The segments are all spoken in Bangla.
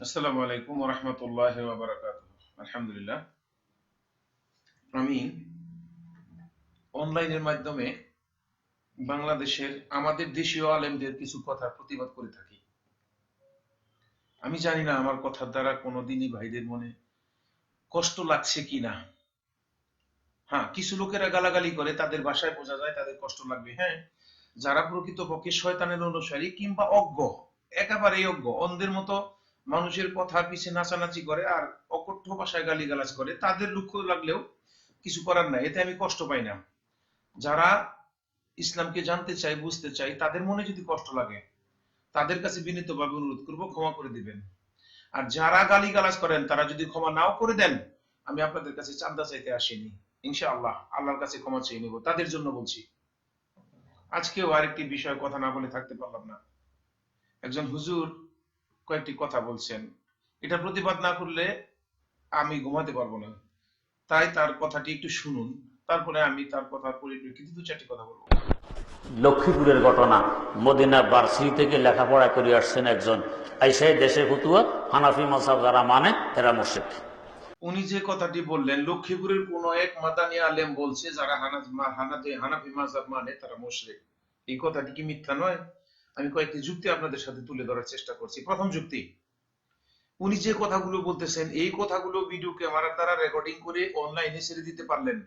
আসসালামু আলাইকুম রহমতুল্লাহ আলহামদুলিল্লাহ। আমি অনলাইনের মাধ্যমে বাংলাদেশের আমাদের দেশীয় আলেমদের কিছু কথা প্রতিবাদ করে থাকি। আমি জানি না আমার কথার দ্বারা কোনোদিনই ভাইদের মনে কষ্ট লাগছে কি না। হ্যাঁ কিছু লোকেরা গালাগালি করে, তাদের বাসায় বোঝা যায় তাদের কষ্ট লাগবে। হ্যাঁ যারা প্রকৃত প্রকৃতপক্ষে শয়তানের অনুসারী কিংবা অজ্ঞ একেবারে অজ্ঞ, অন্ধের মতো মানুষের কথা পিছে নাচানাচি করে আর অকথ্য ভাষায় গালিগালাজ করে, তাদের দুঃখ লাগলেও কিছু করার নাই। এতে আমি কষ্ট পাই না। যারা ইসলামকে জানতে চাই বুঝতে চাই তাদের মনে যদি কষ্ট লাগে, তাদের কাছে বিনীতভাবে অনুরোধ করব, ক্ষমা করে দিবেন। আর যারা গালিগালাজ করেন, তারা যদি ক্ষমা নাও করে দেন, আমি আপনাদের কাছে চান্দা চাইতে আসিনি। ইনশাআল্লাহ, আল্লাহর কাছে ক্ষমা চেয়ে নেব। তাদের জন্য বলছি। আজকেও আরেকটি বিষয় কথা না বলে থাকতে পারলাম না। একজন হুজুর কয়েকটি কথা বলছেন। এটা প্রতিবাদ না করলে আমি ঘুমাতে পারব না। তাই তার কথাটি একটু শুনুন তারপরে আমি তার কথার পরিপ্রেক্ষিতে দু চারটি কথা বলব। লক্ষ্মীপুরের ঘটনা মদিনা বার্সি থেকে লেখাপড়া করে আসছেন একজন আইসাই দেশে ফতুয়া হানাফি যারা মানে এরা মুর্শিদ উনি যে কথাটি বললেন লক্ষ্মীপুরের কোন এক মাদানী আলেম বলছে যারা হানাফি হানাফি হানাফি মানে তারা মুশরিক। এই কথাটি কি মিথ্যা নয়? আমি কয়েকটি যুক্তি আপনাদের সাথে তুলে ধরার চেষ্টা করছি। প্রথম যুক্তি, উনি যে কথাগুলো বলতেছেন, এই কথাগুলো ভিডিও ক্যামেরার দ্বারা রেকর্ডিং করে অনলাইনে ছেড়ে দিতে পারলেন।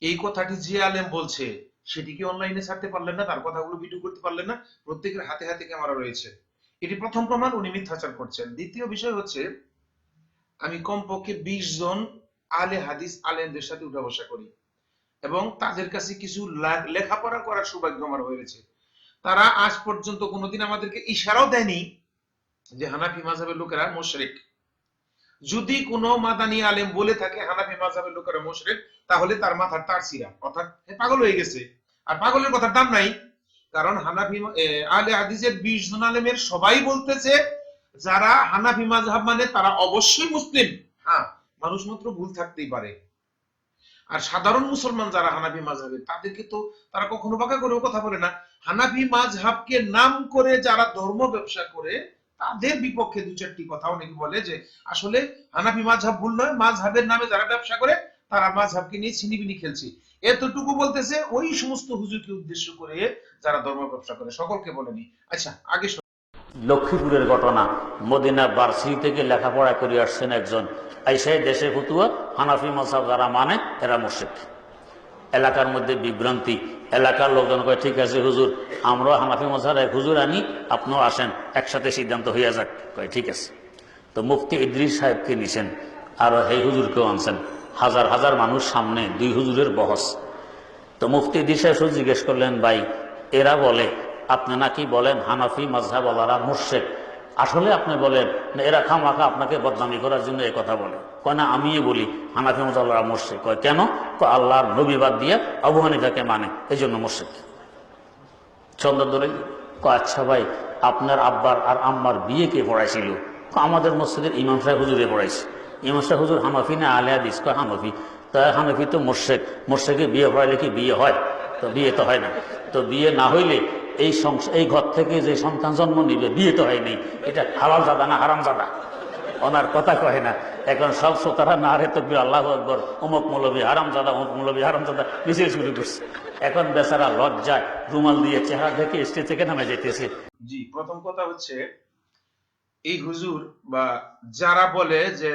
এই কথাটি যে আলেম বলছে, সেটি কি অনলাইনে ছাড়তে পারলেন না? তার কথাগুলো ভিডিও করতে পারলেন না? প্রত্যেকের হাতে হাতে ক্যামেরা রয়েছে। এটি প্রথম প্রমাণ, উনি মিথ্যাচার করছেন। দ্বিতীয় বিষয় হচ্ছে, আমি কমপক্ষে বিশ জন আলে হাদিস আলেমদের সাথে উঠা বসা করি। এবং তাদের কাছে কিছু লেখাপড়া করার সৌভাগ্য আমার হয়েছে। তারা আজ পর্যন্ত কোনোদিন আমাদেরকে ইশারাও দেয়নি যে হানাফি মাযহাবের লোকেরা মুশরিক। যদি কোনো মাদানী আলেম বলে থাকে হানাফি মাযহাবের লোকেরা মুশরিক, তাহলে তার মাথার তার ছিঁড়া অর্থাৎ পাগল হয়ে গেছে। আর পাগলের কথা দাম নাই। কারণ হানাফি আলে হাদিসের বিশ জন আলেমের সবাই বলতেছে, যারা হানাফি মাযহাব মানে তারা অবশ্যই মুসলিম। হ্যাঁ মানুষ মাত্র ভুল থাকতেই পারে। আর সাধারণ মুসলমান যারা হানাফি মাযহাবের তাদেরকে তো তারা কখনো বাঁকা করেও কথা বলে না। হানাফি মাযহাবকে নাম করে যারা ধর্ম ব্যবসা করে, তাদের বিপক্ষে দু চারটি কথা অনেকে বলে যে, আসলে হানাফি মাযহাব ভুল নয়, মাযহাবের নামে যারা ব্যবসা করে, তারা মাযহাবকে নিয়ে ছিনিবিনি খেলছে। এতটুকু বলতেছে, ওই সমস্ত হুজুরকে উদ্দেশ্য করে যারা ধর্ম ব্যবসা করে, সকলকে বলেনি আচ্ছা আগে। লক্ষ্মীপুরের ঘটনা। মদিনা বার্সি থেকে লেখাপড়া করে আসছেন একজন আইসাই দেশে ফতুয়া, হানাফি মসাব যারা মানে এরা মুর্শিদ। এলাকার মধ্যে বিভ্রান্তি। এলাকার লোকজন কয়, ঠিক আছে হুজুর, আমরাও হানাফি মশার এক হুজুর আনি, আপনিও আসেন, একসাথে সিদ্ধান্ত হইয়া যাক। কয়, ঠিক আছে। তো মুফতি ইদ্রিস সাহেবকে নিছেন, আর এই হুজুরকেও আনছেন। হাজার হাজার মানুষ সামনে, দুই হুজুরের বহস। তো মুফতি ইদ্রিস সাহেব জিজ্ঞেস করলেন, ভাই, এরা বলে আপনি নাকি বলেন হানাফি মজহাবালারা মুর্শেক আসলে আপনি বলেন, এরা খামাখা আপনাকে বদনামি করার জন্য এ কথা বলে। কয়, না আমিও বলি, হানাফি মজহাবালারা মুর্শেক কয়, কেন? আল্লাহর নবীবাদ দিয়ে আবু হানিফাকে মানে এই জন্য মুর্শেক চন্দ্র ধরে আচ্ছা ভাই, আপনার আব্বার আর আম্মার বিয়ে কে পড়াইছিল? আমাদের মসজিদের ইমাম সাহেব হুজুরে পড়াইছে। ইমাম সাহেব হুজুর হানফি না আলে হাদিস? কয়, হানফি। তা হানফি তো মোর্শেক মোর্শেকে বিয়ে পড়াইলে কি বিয়ে হয়? তো বিয়ে তো হয় না। তো বিয়ে না হইলে এই এই ঘর থেকে যে সন্তান জন্ম নিবে, বিয়ে তো হয়নি। এটা হালাল জাদা না হারাম জাদা? ওনার কথা কয় না। এখন সব শ্রোতারা না রে তকবির, আল্লাহ আকবর, অমুক মৌলবী হারাম জাদা, অমুক মৌলবী হারাম জাদা মিছিল শুরু করছে। এখন বেচারা লজ্জায় রুমাল দিয়ে চেহারা দেখে স্টেজ থেকে নামে যেতেছে জি, প্রথম কথা হচ্ছে, এই হুজুর বা যারা বলে যে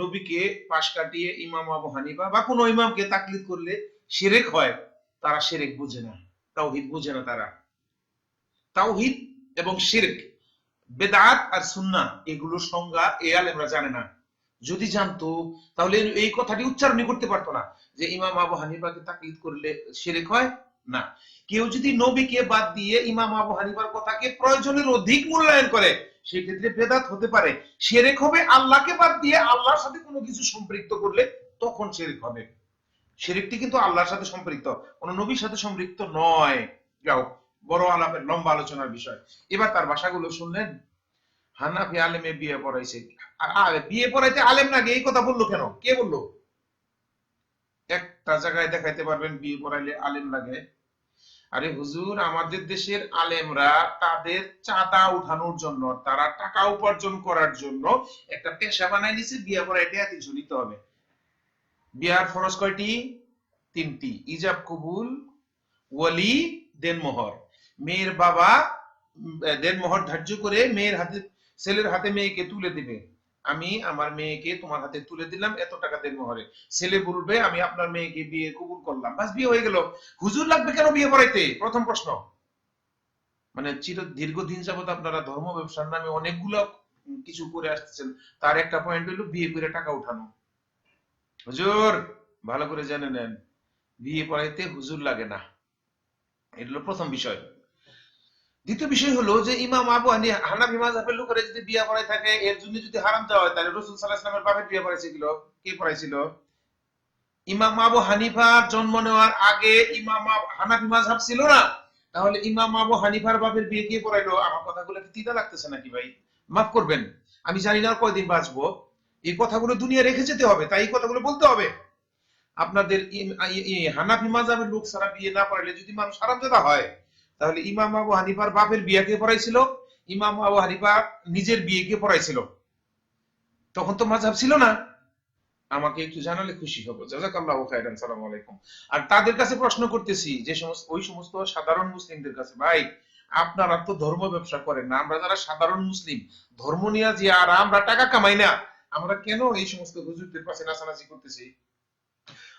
নবীকে পাশ কাটিয়ে ইমাম আবু হানিফা বা কোনো ইমামকে তাকলিদ করলে শিরেক হয়, তারা শিরেক বুঝে না, তাওহিদ বুঝে না তারা। তাওহিদ এবং শিরক, বেদাত আর সুন্না এগুলোর সংজ্ঞা এ আলেমরা জানে না। যদি জানতো, তাহলে এই কথাটি উচ্চারণই করতে পারতো না, যে ইমাম আবু হানিফাকে তাকলিদ করলে শিরেক হয়? না। কেউ যদি নবীকে বাদ দিয়ে ইমাম আবু হানিফার কথাকে প্রয়োজনের অধিক মূল্যায়ন করে, সেক্ষেত্রে বেদাত হতে পারে। সেরেক হবে আল্লাহকে বাদ দিয়ে আল্লাহর সাথে কোনো কিছু সম্পৃক্ত করলে তখন সেরেক হবে। সেরেকটি কিন্তু আল্লাহর সাথে সম্পৃক্ত, কোন নবীর সাথে সম্পৃক্ত নয়। যাও বড় আলাপের, লম্বা আলোচনার বিষয়। এবার তার ভাষাগুলো শুনলেন। হানাফি আলেমে বিয়ে পড়াইছে। বিয়ে পড়াইতে আলেম লাগে এই কথা বলল কেন? কে বলল? একটা জায়গায় দেখাইতে পারবেন, বিয়ে পড়াইলে আলেম লাগে। আরে হুজুর, আমাদের দেশের আলেমরা তাদের চাঁদা উঠানোর জন্য, তারা টাকা উপার্জন করার জন্য একটা পেশা বানাই নিছে, বিয়ে এটা তিনশো নিতে হবে। বিয়ার ফরজ কয়টি? তিনটি। ইজাব কবুল, ওয়ালি, দেনমোহর। মেয়ের বাবা উম, দেনমোহর ধার্য করে মেয়ের হাতে ছেলের হাতে মেয়েকে তুলে দিবে। আমি আমার মেয়েকে তোমার হাতে তুলে দিলাম এত টাকা দেনমোহরে ছেলে বলবে আমি আপনার মেয়েকে বিয়ে কবুল করলাম। বাস বিয়ে হয়ে গেল। হুজুর লাগবে কেন বিয়ে করাইতে প্রথম প্রশ্ন। মানে চির দীর্ঘদিন যাবত আপনারা ধর্ম ব্যবসার নামে অনেকগুলো কিছু করে আসতেছেন তার একটা পয়েন্ট হলো বিয়ে করে টাকা উঠানো। হুজুর ভালো করে জেনে নেন। বিয়ে করাইতে হুজুর লাগে না। এটা হলো প্রথম বিষয়। দ্বিতীয় বিষয় হলো যে ইমাম আবু হানি হানাফি মাযহাবের লোকেরা যদি বিয়ে করাই থাকে, এর জন্য যদি হারাম দেওয়া হয়, তাহলে রাসূল সাল্লাল্লাহু আলাইহি বাপের বিয়ে কে ইমাম আবু হানিফার জন্ম নেওয়ার আগে ইমাম মাযহাব ছিল না। তাহলে ইমাম আবু হানিফার বাপের বিয়ে কে আমার কথাগুলো কি তিতা লাগতেছে নাকি ভাই? মাফ করবেন। আমি জানি না কয়দিন বাঁচবো। এই কথাগুলো দুনিয়া রেখে যেতে হবে, তাই এই কথাগুলো বলতে হবে। আপনাদের হানাফি মাযহাবের লোক ছাড়া বিয়ে না পারলে যদি মানুষ হারামজাদা হয় তাহলে ইমাম আবু হানিফার বাপের বিয়ে কে পড়াইছিল? ইমাম আবু হানিফা নিজের বিয়ে কে পড়াইছিল? তখন তো মাযহাব ছিল না। আমাকে একটু জানালে খুশি হব। সালাম আলাইকুম। আর তাদের কাছে প্রশ্ন করতেছি, যে সমস্ত, ওই সমস্ত সাধারণ মুসলিমদের কাছে, ভাই, আপনারা তো ধর্ম ব্যবসা করেন আমরা যারা সাধারণ মুসলিম, ধর্ম নিয়ে যে আর আমরা টাকা কামাই না, আমরা কেন এই সমস্ত হুজুরদের পাশে নাচানাচি করতেছি?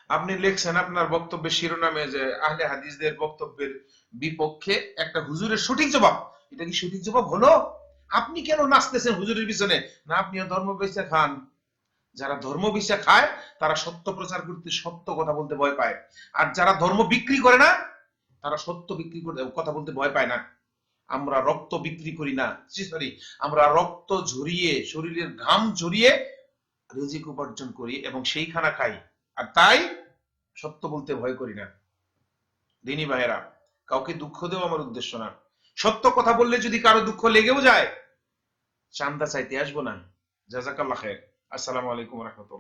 আপনি লিখছেন আপনার বক্তব্যের শিরোনামে যে আহলে হাদিসদের বক্তব্যের বিপক্ষে একটা হুজুরের সঠিক জবাব। এটা কি সঠিক জবাব হলো? আপনি কেন নাচতেছেন হুজুরের পিছনে? না, আপনিও ধর্ম বেঁচে খান। যারা ধর্ম বিষা খায়, তারা সত্য প্রচার করতে সত্য কথা বলতে ভয় পায়। আর যারা ধর্ম বিক্রি করে না, তারা সত্য বিক্রি করতে, কথা বলতে ভয় পায় না। আমরা রক্ত বিক্রি করি না। সরি আমরা রক্ত ঝরিয়ে, শরীরের ঘাম ঝরিয়ে রিজিক উপার্জন করি এবং সেই খানা খাই। আর তাই সত্য বলতে ভয় করি না। দিনী ভাইরা কাউকে দুঃখ দেওয়া আমার উদ্দেশ্য না। সত্য কথা বললে যদি কারও দুঃখ লেগেও যায় চান্দা চাইতে আসব না। জাজাকাল্লা খের আসসালামু আলাইকুম রহমতুল্লাহ।